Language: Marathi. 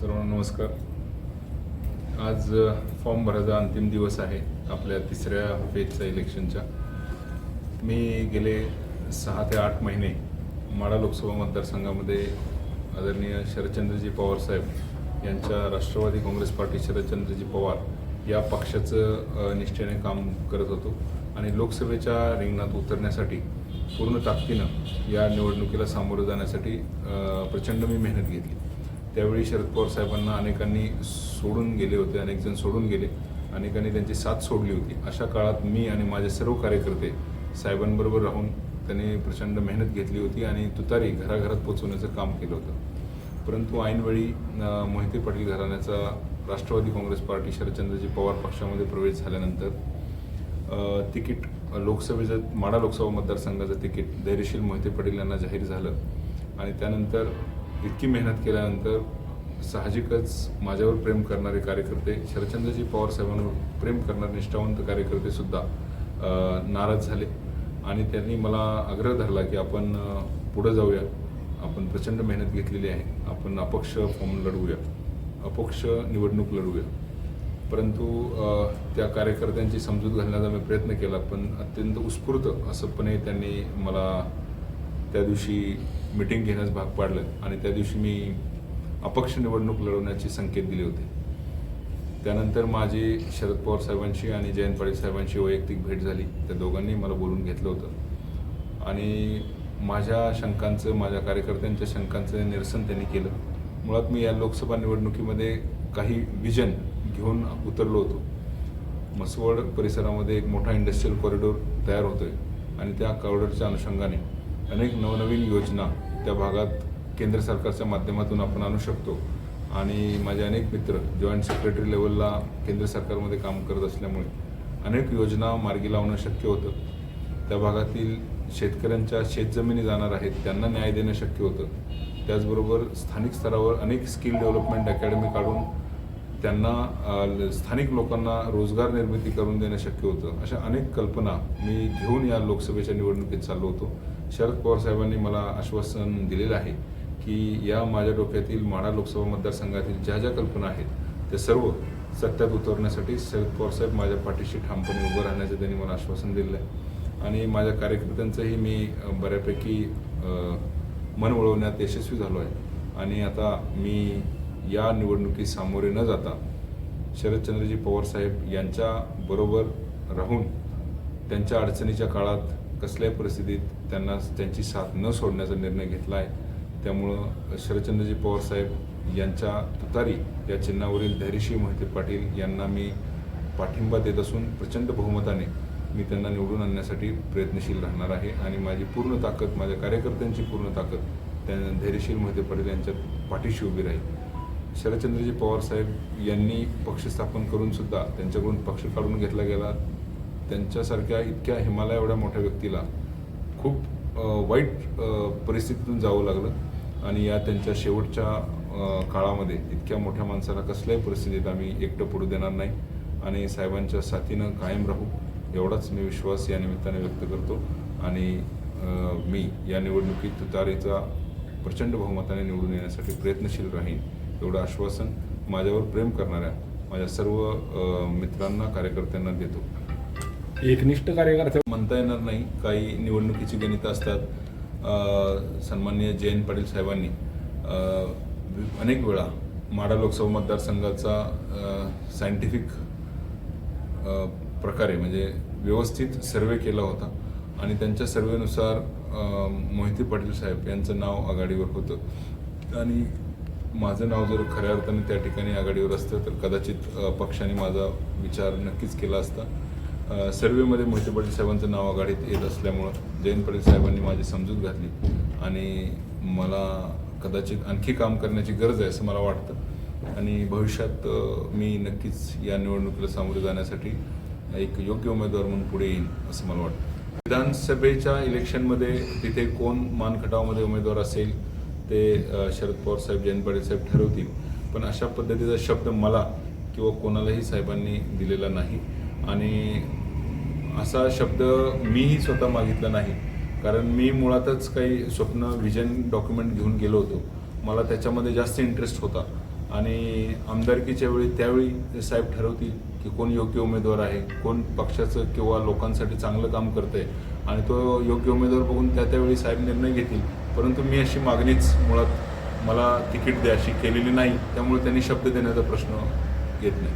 सर्वांना नमस्कार. आज फॉर्म भरायचा अंतिम दिवस आहे आपल्या तिसऱ्या फेजच्या इलेक्शनच्या मी गेले सहा ते आठ महिने माडा लोकसभा मतदारसंघामध्ये आदरणीय शरदचंद्रजी पवार साहेब यांच्या राष्ट्रवादी काँग्रेस पार्टी शरदचंद्रजी पवार या पक्षाचं निष्ठेने काम करत होतो आणि लोकसभेच्या रिंगणात उतरण्यासाठी पूर्ण ताकदीनं या निवडणुकीला सामोरं जाण्यासाठी प्रचंड मी मेहनत घेतली. त्यावेळी शरद पवार साहेबांना अनेकांनी सोडून गेले होते अनेक जण सोडून गेले. अनेकांनी त्यांची साथ सोडली होती. अशा काळात मी आणि माझे सर्व कार्यकर्ते साहेबांबरोबर राहून त्यांनी प्रचंड मेहनत घेतली होती आणि तुतारी घराघरात पोचवण्याचं काम केलं होतं. परंतु ऐनवेळी अ, मोहिते पाटील घराण्याचा राष्ट्रवादी काँग्रेस पार्टी शरदचंद्रजी पवार पक्षामध्ये प्रवेश झाल्यानंतर तिकीट लोकसभेचं माडा लोकसभा मतदारसंघाचं तिकीट धैर्यशील मोहिते पाटील यांना जाहीर झालं. आणि त्यानंतर इतकी मेहनत केल्यानंतर साहजिकच माझ्यावर प्रेम करणारे कार्यकर्ते शरदचंद्रजी पवार साहेबांवर प्रेम करणारे निष्ठावंत कार्यकर्ते सुद्धा नाराज झाले. आणि त्यांनी मला आग्रह धरला की आपण पुढं जाऊया. आपण प्रचंड मेहनत घेतलेली आहे. आपण अपक्ष फॉर्म लढवूया. अपक्ष निवडणूक लढवूया. परंतु त्या कार्यकर्त्यांची समजूत घालण्याचा मी प्रयत्न केला पण अत्यंत उत्स्फूर्त असंपणे त्यांनी मला त्या दिवशी मिटिंग घेण्यास भाग पाडलं आणि त्या दिवशी मी अपक्ष निवडणूक लढवण्याचे संकेत दिले होते. त्यानंतर माझी शरद पवार साहेबांशी आणि जयंत पाटील साहेबांशी वैयक्तिक भेट झाली. त्या दोघांनी मला बोलून घेतलं होतं. आणि माझ्या शंकांचं माझ्या कार्यकर्त्यांच्या शंकांचं निरसन त्यांनी केलं. मुळात मी या लोकसभा निवडणुकीमध्ये काही विजन घेऊन उतरलो होतो. मसवड परिसरामध्ये एक मोठा इंडस्ट्रीयल कॉरिडॉर तयार होतोय आणि त्या कॉरिडॉरच्या अनुषंगाने अनेक नवनवीन योजना त्या भागात केंद्र सरकारच्या माध्यमातून आपण आणू शकतो. आणि माझे अनेक मित्र जॉईंट सेक्रेटरी लेवलला केंद्र सरकारमध्ये काम करत असल्यामुळे अनेक योजना मार्गी लावणं शक्य होतं. त्या भागातील शेतकऱ्यांच्या शेतजमिनी जाणार आहेत त्यांना न्याय देणं शक्य होतं. त्याचबरोबर स्थानिक स्तरावर अनेक स्किल डेव्हलपमेंट अकॅडमी काढून त्यांना स्थानिक लोकांना रोजगार निर्मिती करून देणं शक्य होतं. अशा अनेक कल्पना मी घेऊन या लोकसभेच्या निवडणुकीत चाललो होतो. शरद पवार साहेबांनी मला आश्वासन दिलेलं आहे की या माझ्या डोक्यातील माढा लोकसभा मतदारसंघातील ज्या ज्या कल्पना आहेत त्या सर्व सत्यात उतरण्यासाठी शरद पवार साहेब माझ्या पाठीशी ठामपणे उभं राहण्याचं त्यांनी मला आश्वासन दिलेलं आहे. आणि माझ्या कार्यकर्त्यांचंही मी बऱ्यापैकी मन वळवण्यात यशस्वी झालो आहे. आणि आता मी या निवडणुकीत सामोरे न जाता शरदचंद्रजी पवार साहेब यांच्याबरोबर राहून त्यांच्या अडचणीच्या काळात कसल्याही परिस्थितीत त्यांना त्यांची साथ न सोडण्याचा निर्णय घेतला आहे त्यामुळं शरदचंद्रजी पवार साहेब यांच्या तुतारी या चिन्हावरील धैर्यशी मोहिते पाटील यांना मी पाठिंबा देत असून प्रचंड बहुमताने मी त्यांना निवडून आणण्यासाठी प्रयत्नशील राहणार आहे आणि माझी पूर्ण ताकद माझ्या कार्यकर्त्यांची पूर्ण ताकद त्या धैर्यशील मोहिते पाटील यांच्या पाठीशी उभी राहील. शरदचंद्रजी पवार साहेब यांनी पक्ष स्थापन करून सुद्धा त्यांच्याकडून पक्ष काढून घेतला गेला. त्यांच्यासारख्या इतक्या हिमालय एवढ्या मोठ्या व्यक्तीला खूप वाईट परिस्थितीतून जावं लागलं. आणि या त्यांच्या शेवटच्या काळामध्ये इतक्या मोठ्या माणसाला कसल्याही परिस्थितीत आम्ही एकटं पडू देणार नाही. आणि साहेबांच्या साथीनं कायम राहू एवढाच मी विश्वास या निमित्ताने व्यक्त करतो. आणि मी या निवडणुकीत तुतारेचा प्रचंड बहुमताने निवडून येण्यासाठी प्रयत्नशील राहीन एवढं आश्वासन माझ्यावर प्रेम करणाऱ्या माझ्या सर्व मित्रांना कार्यकर्त्यांना देतो. एकनिष्ठ कार्यकर्ते म्हणता येणार नाही. काही निवडणुकीची गणितं असतात. सन्मान्य सन्माननीय जयंत पाटील साहेबांनी अनेक वेळा माडा लोकसभा मतदारसंघाचा सायंटिफिक प्रकारे म्हणजे व्यवस्थित सर्वे केला होता. आणि त्यांच्या सर्वेनुसार मोहिती मोहिते पाटील साहेब यांचं नाव आघाडीवर होतं. आणि माझं नाव जर खऱ्या अर्थाने त्या ठिकाणी आघाडीवर असतं तर कदाचित पक्षाने माझा विचार नक्कीच केला असता. सर्वेमध्ये मोहिते पाटील साहेबांचं नाव आघाडीत येत असल्यामुळं जयंत पाटील साहेबांनी माझी समजूत घातली. आणि मला कदाचित आणखी काम करण्याची गरज आहे असं मला वाटतं. आणि भविष्यात मी नक्कीच या निवडणुकीला सामोरे जाण्यासाठी एक योग्य उमेदवार म्हणून पुढे येईन असं मला वाटतं. विधानसभेच्या इलेक्शनमध्ये तिथे कोण मानखटावमध्ये उमेदवार असेल ते शरद पवार साहेब जयंत पाटील साहेब ठरवतील. पण अशा पद्धतीचा शब्द मला किंवा कोणालाही साहेबांनी दिलेला नाही. आणि असा शब्द मीही स्वतः मागितला नाही. कारण मी मुळातच काही स्वप्न व्हिजन डॉक्युमेंट घेऊन गेलो होतो. मला त्याच्यामध्ये जास्त इंटरेस्ट होता. आणि आमदारकीच्या वेळी त्यावेळी ते साहेब ठरवतील की कोण योग्य उमेदवार आहे कोण पक्षाचं किंवा लोकांसाठी चांगलं काम करतंय. आणि तो योग्य उमेदवार बघून त्या त्यावेळी साहेब निर्णय घेतील. परंतु मी अशी मागणीच मुळात मला तिकीट द्या अशी केलेली नाही. त्यामुळे त्यांनी शब्द देण्याचा प्रश्न येत नाही.